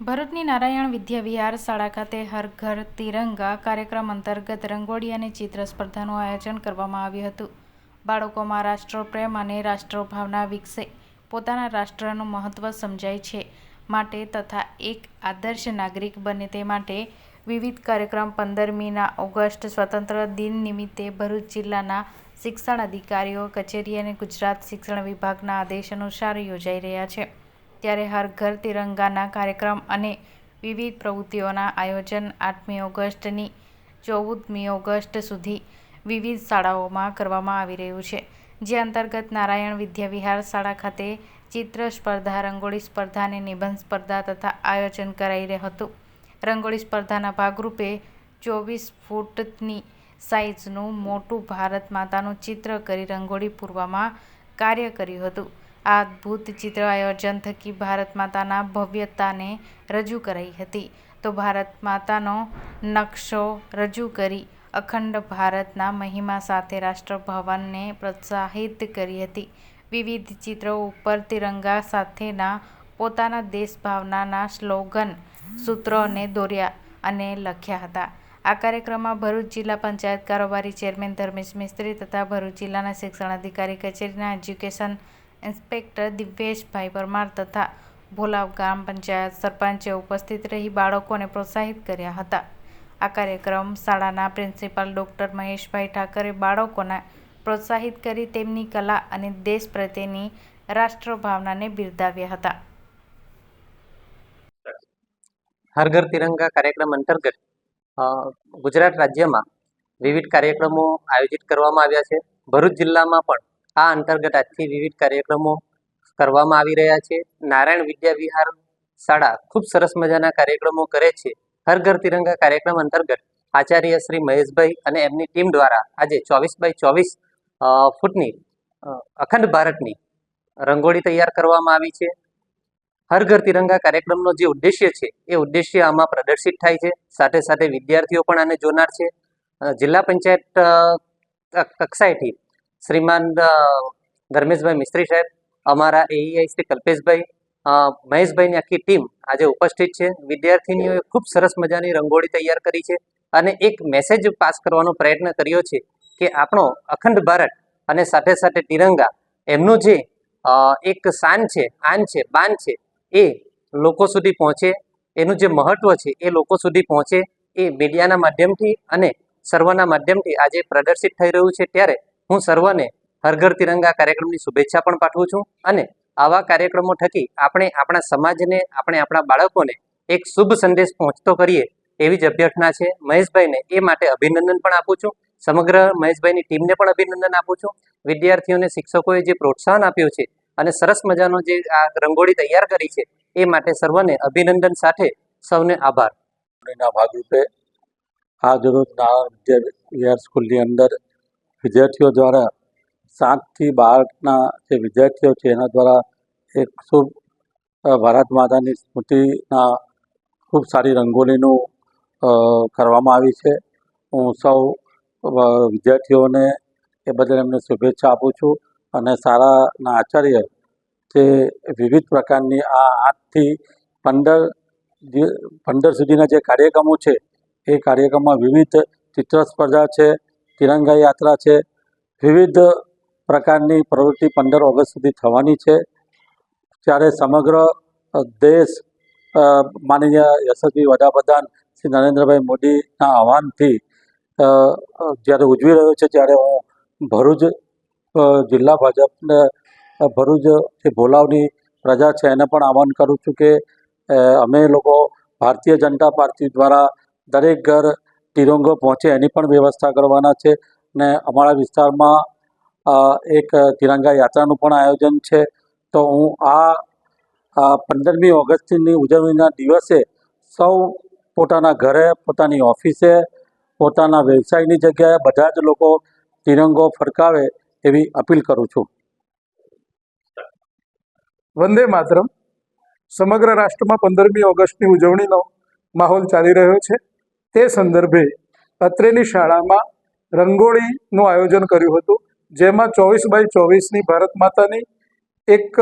ભરૂચની નારાયણ વિદ્યા વિહાર શાળા ખાતે હર ઘર તિરંગા કાર્યક્રમ અંતર્ગત રંગોળી અને ચિત્ર સ્પર્ધાનું આયોજન કરવામાં આવ્યું હતું. બાળકોમાં રાષ્ટ્રપ્રેમ અને રાષ્ટ્રભાવના વિકસે. પોતાના રાષ્ટ્રનું મહત્ત્વ સમજાય છે માટે તથા એક આદર્શ નાગરિક બને તે માટે વિવિધ કાર્યક્રમ પંદરમીના ઓગસ્ટ સ્વતંત્ર દિન નિમિત્તે ભરૂચ જિલ્લાના શિક્ષણ અધિકારીઓ કચેરી અને ગુજરાત શિક્ષણ વિભાગના આદેશ અનુસાર યોજાઈ રહ્યા છે. ત્યારે હર ઘર તિરંગાના કાર્યક્રમ અને વિવિધ પ્રવૃત્તિઓના આયોજન આઠમી ઓગસ્ટની ચૌદમી ઓગસ્ટ સુધી વિવિધ શાળાઓમાં કરવામાં આવી રહ્યું છે, જે અંતર્ગત નારાયણ વિદ્યાવિહાર શાળા ખાતે ચિત્ર સ્પર્ધા, રંગોળી સ્પર્ધા અને નિબંધ સ્પર્ધા તથા આયોજન કરાઈ રહ્યું હતું. રંગોળી સ્પર્ધાના ભાગરૂપે ચોવીસ ફૂટની સાઇઝનું મોટું ભારત માતાનું ચિત્ર કરી રંગોળી પૂરવામાં કાર્ય કર્યું હતું. આ અદ્ભુત ચિત્ર આયોજન થકી ભારત માતાના ભવ્યતાને રજૂ કરાઈ હતી. તો ભારત માતાનો નકશો રજૂ કરી અખંડ ભારતના મહિમા સાથે રાષ્ટ્રભવનને પ્રોત્સાહિત કરી હતી. વિવિધ ચિત્રો ઉપર તિરંગા સાથેના પોતાના દેશભાવનાના સ્લોગન, સૂત્રોને દોર્યા અને લખ્યા હતા. આ કાર્યક્રમમાં ભરૂચ જિલ્લા પંચાયત કારોબારી ચેરમેન ધર્મેશ મિસ્ત્રી તથા ભરૂચ જિલ્લાના શિક્ષણ અધિકારી કચેરીના એજ્યુકેશન ઇન્સ્પેક્ટર દિવ્યેશભાઈ પરમાર તથા ભોલાવ ગ્રામ પંચાયત સરપંચે ઉપસ્થિત રહી બાળકોને પ્રોત્સાહિત કર્યા હતા. આ કાર્યક્રમ શાળાના પ્રિન્સિપાલ ડૉક્ટર મહેશભાઈ ઠાકરે બાળકોને પ્રોત્સાહિત કરી તેમની કલા અને દેશ પ્રત્યેની રાષ્ટ્રભાવનાને બિરદાવ્યા હતા. હર ઘર તિરંગા કાર્યક્રમ અંતર્ગત ગુજરાત રાજ્યમાં વિવિધ કાર્યક્રમો આયોજિત કરવામાં આવ્યા છે. ભરૂચ જિલ્લામાં પણ આ અંતર્ગત આજથી વિવિધ કાર્યક્રમો કરવામાં આવી રહ્યા છે. નારાયણ વિદ્યા વિહાર શાળા ખૂબ સરસ મજાના કાર્યક્રમો કરે છે. હર ઘર તિરંગા કાર્યક્રમ અંતર્ગત આચાર્ય શ્રી મહેશભાઈ અને એમની ટીમ દ્વારા આજે ચોવીસ બાય ચોવીસ ફૂટની અખંડ ભારતની રંગોળી તૈયાર કરવામાં આવી છે. હર ઘર તિરંગા કાર્યક્રમનો જે ઉદ્દેશ્ય છે, એ ઉદ્દેશ્ય આમાં પ્રદર્શિત થાય છે. સાથે સાથે વિદ્યાર્થીઓ પણ આને જોનાર છે. જિલ્લા પંચાયત કક્ષાએથી શ્રીમાન ધર્મેશભાઈ મિસ્ત્રી સાહેબ, અમારા એઈઆઈ શ્રી કલ્પેશભાઈ મહેશભાઈની આખી ટીમ આજે ઉપસ્થિત છે. વિદ્યાર્થીનીઓએ ખૂબ સરસ મજાની રંગોળી તૈયાર કરી છે અને એક મેસેજ પાસ કરવાનો પ્રયત્ન કર્યો છે કે આપણો અખંડ ભારત અને સાથે સાથે તિરંગા, એમનું જે એક શાન છે, આન છે, બાન છે, એ લોકો સુધી પહોંચે, એનું જે મહત્વ છે, એ લોકો સુધી પહોંચે, એ મીડિયાના માધ્યમથી અને સર્વના માધ્યમથી આજે પ્રદર્શિત થઈ રહ્યું છે. ત્યારે હું સર્વને હરઘર તિરંગા કાર્યક્રમની શુભેચ્છા પણ પાઠવું છું અને આવા કાર્યક્રમો થકી આપણે આપણા સમાજને, આપણે આપણા બાળકોને એક શુભ સંદેશ પહોંચતો કરીએ એવી જ અભ્યર્થના છે. મહેશભાઈને એ માટે અભિનંદન પણ આપું છું. સમગ્ર મહેશભાઈની ટીમને પણ અભિનંદન આપું છું. વિદ્યાર્થીઓને, શિક્ષકોએ જે પ્રોત્સાહન આપ્યું છે અને સરસ મજાનો જે આ રંગોળી તૈયાર કરી છે, એ માટે સર્વને અભિનંદન સાથે સૌને આભાર. ભાગરૂપે આજ રોજ નાણાં વિદ્યા વિહાર સ્કૂલની અંદર વિદ્યાર્થીઓ દ્વારા સાતથી બારના જે વિદ્યાર્થીઓ છે, એના દ્વારા એક શુભ ભારત માતાની સ્મૃતિના ખૂબ સારી રંગોળીનું કરવામાં આવી છે. હું સૌ વિદ્યાર્થીઓને એ બદલ એમને શુભેચ્છા આપું છું અને શાળાના આચાર્ય જે વિવિધ પ્રકારની આ આઠથી પંદર પંદર સુધીના જે કાર્યક્રમો છે, એ કાર્યક્રમમાં વિવિધ ચિત્ર સ્પર્ધા છે તિરંગા યાત્રા છે. વિવિધ પ્રકારની પ્રવૃત્તિ પંદર ઓગસ્ટ સુધી થવાની છે. ત્યારે સમગ્ર દેશ માનનીય યશસ્વી વડાપ્રધાન શ્રી નરેન્દ્રભાઈ મોદીના આહવાનથી જ્યારે ઉજવી રહ્યો છે ત્યારે હું ભરૂચ જિલ્લા ભાજપને અ, ભરૂચ જે ભોલાવની પ્રજા છે એને પણ આહવાન કરું છું કે અમે લોકો ભારતીય જનતા પાર્ટી દ્વારા દરેક ઘર તિરંગો પહોંચે એની પણ વ્યવસ્થા કરવાના છે ને અમારા વિસ્તારમાં એક તિરંગા યાત્રાનું પણ આયોજન છે. તો હું આ પંદરમી ઓગસ્ટની ઉજવણીના દિવસે સૌ પોતાના ઘરે, પોતાની ઓફિસે, પોતાના વ્યવસાયની જગ્યાએ બધા જ લોકો તિરંગો ફરકાવે એવી અપીલ કરું છું. વંદે માતરમ. સમગ્ર રાષ્ટ્રમાં પંદરમી ઓગસ્ટની ઉજવણીનો માહોલ ચાલી રહ્યો છે. તે સંદર્ભે અત્રેની શાળામાં રંગોળીનું આયોજન કર્યું હતું, જેમાં ચોવીસ બાય ચોવીસની ભારત માતાની એક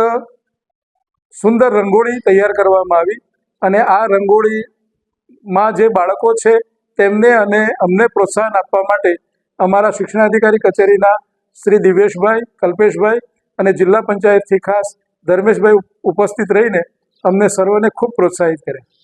સુંદર રંગોળી તૈયાર કરવામાં આવી અને આ રંગોળીમાં જે બાળકો છે તેમને અને અમને પ્રોત્સાહન આપવા માટે અમારા શિક્ષણાધિકારી કચેરીના શ્રી દિવેશભાઈ કલ્પેશભાઈ અને જિલ્લા પંચાયતથી ખાસ ધર્મેશભાઈ ઉપસ્થિત રહીને અમને સર્વને ખૂબ પ્રોત્સાહિત કર્યા